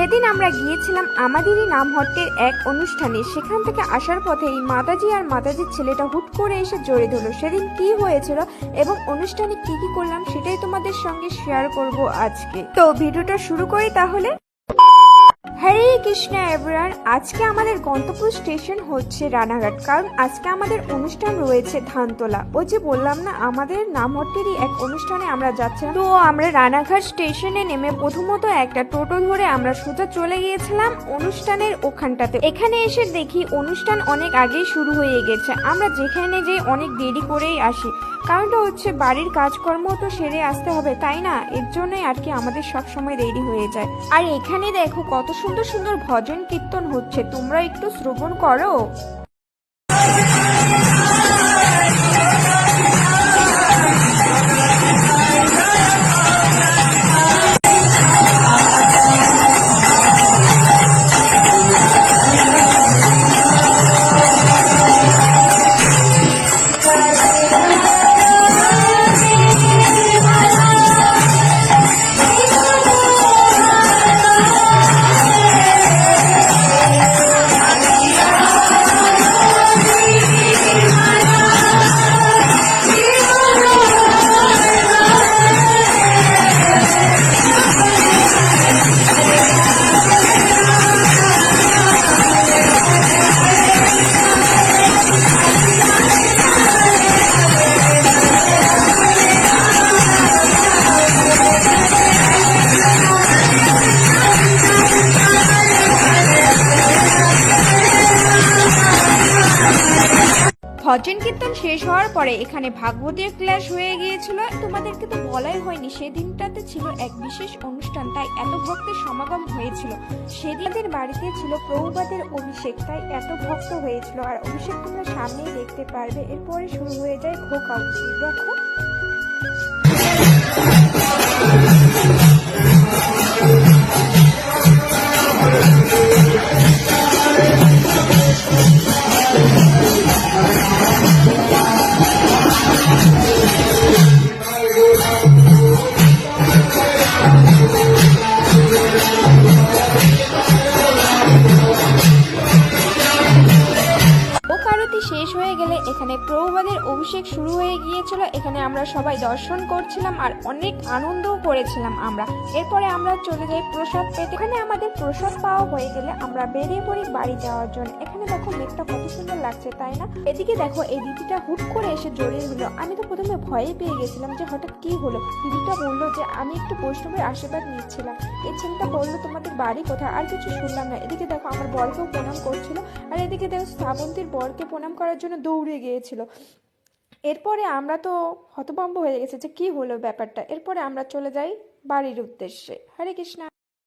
সেদিন আমরা গিয়েছিলাম, আমাদেরই নামহট্টের এক অনুষ্ঠানে, সেখান থেকে আসার পথে এই মাতাজি আর মাতাজির ছেলেটা হুট করে এসে জড়ে ধরলো। সেদিন কি হয়েছিল এবং অনুষ্ঠানে কি কি করলাম, সেটাই তোমাদের সঙ্গে শেয়ার করব আজকে। তো ভিডিওটা শুরু করি তাহলে। হরে কৃষ্ণ এভরান আজকে আমাদের গন্তব্য স্টেশন হচ্ছে রানাঘাট, কারণ আজকে আমাদের অনুষ্ঠান রয়েছে ধানতলা। ওই যে বললাম না, আমাদের নামহট্টেরই এক অনুষ্ঠানে আমরা যাচ্ছিলাম। তো আমরা রানাঘাট স্টেশনে নেমে প্রথমত একটা টোটো ধরে আমরা সোজা চলে গিয়েছিলাম অনুষ্ঠানের ওখানটাতে। এখানে এসে দেখি অনুষ্ঠান অনেক আগেই শুরু হয়ে গেছে। আমরা যেখানে যে অনেক দেরি করেই আসি। কারণটা হচ্ছে বাড়ির কাজকর্ম তো সেরে আসতে হবে, তাই না? এর জন্যই আর কি আমাদের সব সময় দেরি হয়ে যায়। আর এখানে দেখো কত সুন্দর সুন্দর ভজন কীর্তন হচ্ছে। তোমরা একটু শ্রবণ করো। ভজন কীর্তন শেষ হওয়ার পরে এখানে ভাগবতীয় ক্লাস হয়ে গিয়েছিল। তোমাদেরকে তো বলাই হয়নি, সেদিনটাতে ছিল এক বিশেষ অনুষ্ঠান, তাই এত ভক্তের সমাগম হয়েছিল। সেদিনের বাড়িতে ছিল প্রভুপাদের অভিষেক, তাই এত ভক্ত হয়েছিল। আর অভিষেক তোমরা সামনেই দেখতে পারবে, এরপরে শুরু হয়ে যায় ভোগ দেখো। ভোগ আরতি শেষ হয়ে গেলে এখানে প্রভুবাদের অভিষেক শুরু হয়ে গিয়েছিল। এখানে আমরা সবাই দর্শন করছিলাম আর অনেক আনন্দও করেছিলাম আমরা। এরপরে আমরা চলে যাই প্রসাদ পেতে। এখানে আমাদের প্রসাদ পাওয়া হয়ে গেলে আমরা বেরিয়ে পড়ি বাড়ি যাওয়ার জন্য। এখানে দেখো মেঘটা কত সুন্দর লাগছে, তাই না? এদিকে দেখো এই দিদিটা হুট করে এসে জড়িয়ে দিল আমি তো প্রথমে ভয়ে পেয়ে গেছিলাম যে হঠাৎ কি হলো? দিদিটা বলল যে আমি একটু বৈষ্ণবের আশীর্বাদ নিচ্ছিলাম। এই ছেলেটা বলল, তোমাদের বাড়ি কোথায়? আর কিছু শুনলাম না। এদিকে দেখো আমার বরকেও প্রণাম করছিল। আর এদিকে দেখো শ্রাবন্তীর বরকে প্রণাম করার জন্য দৌড়ে গিয়েছিল। এরপরে আমরা তো হতভম্ব হয়ে গেছে যে কি হলো ব্যাপারটা। এরপরে আমরা চলে যাই বাড়ির উদ্দেশ্যে। হরে কৃষ্ণা।